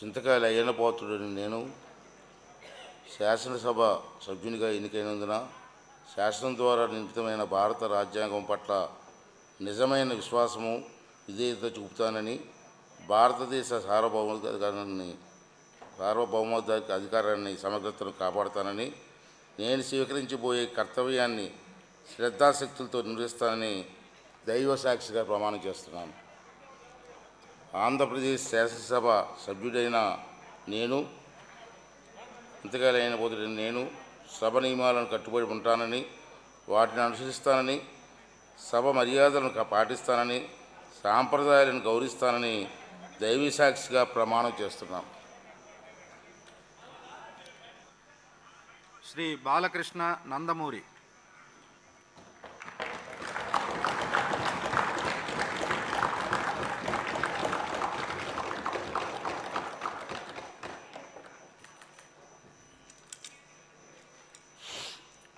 చింతకాయల అయ్యన్న పోతుడని నేను. శాసనసభ సభ్యునిగా ఎన్నికైనందున శాసనం ద్వారా నిర్మితమైన భారత రాజ్యాంగం పట్ల నిజమైన విశ్వాసము విధేయత చూపుతానని భారతదేశ సార్వభౌమాధికారాన్ని సార్వభౌమ అధికారాన్ని సమగ్రతను కాపాడుతానని నేను స్వీకరించబోయే కర్తవ్యాన్ని శ్రద్ధాశక్తులతో నిర్వహిస్తానని దైవ సాక్షిగా ప్రమాణం చేస్తున్నాను. ఆంధ్రప్రదేశ్ శాసనసభ సభ్యుడైన నేను ఇంతకాలైన పోతుడి నేను సభ నియమాలను కట్టుబడి ఉంటానని వాటిని అనుసరిస్తానని సభ మర్యాదలను పాటిస్తానని సాంప్రదాయాలను గౌరవిస్తానని దైవీ సాక్షిగా ప్రమాణం చేస్తున్నాం. శ్రీ బాలకృష్ణ నందమూరి.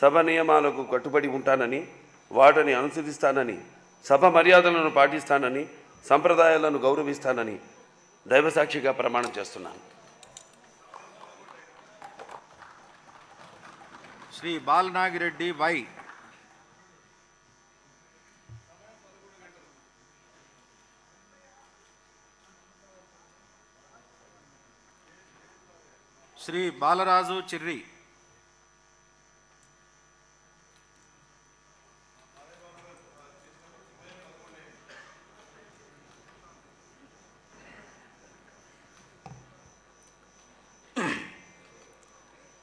సభ నియమాలకు కట్టుబడి ఉంటానని వాటిని అనుసరిస్తానని సభ మర్యాదలను పాటిస్తానని సంప్రదాయాలను గౌరవిస్తానని దైవసాక్షిగా ప్రమాణం చేస్తున్నాను. శ్రీ బాలనాగిరెడ్డి వై. శ్రీ బాలరాజు చిర్రి.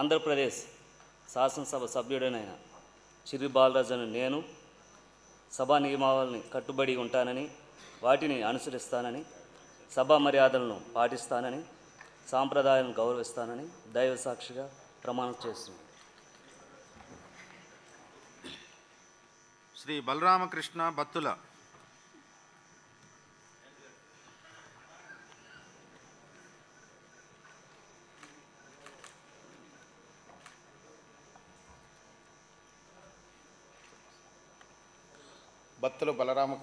ఆంధ్రప్రదేశ్ శాసనసభ సభ్యుడనైన చిరి బాలరాజును నేను సభా నియమావళిని కట్టుబడి ఉంటానని వాటిని అనుసరిస్తానని సభా మర్యాదలను పాటిస్తానని సాంప్రదాయాలను గౌరవిస్తానని దైవ సాక్షిగా ప్రమాణం చేస్తున్నాను. శ్రీ బలరామకృష్ణ బత్తుల బత్తుల బలరామ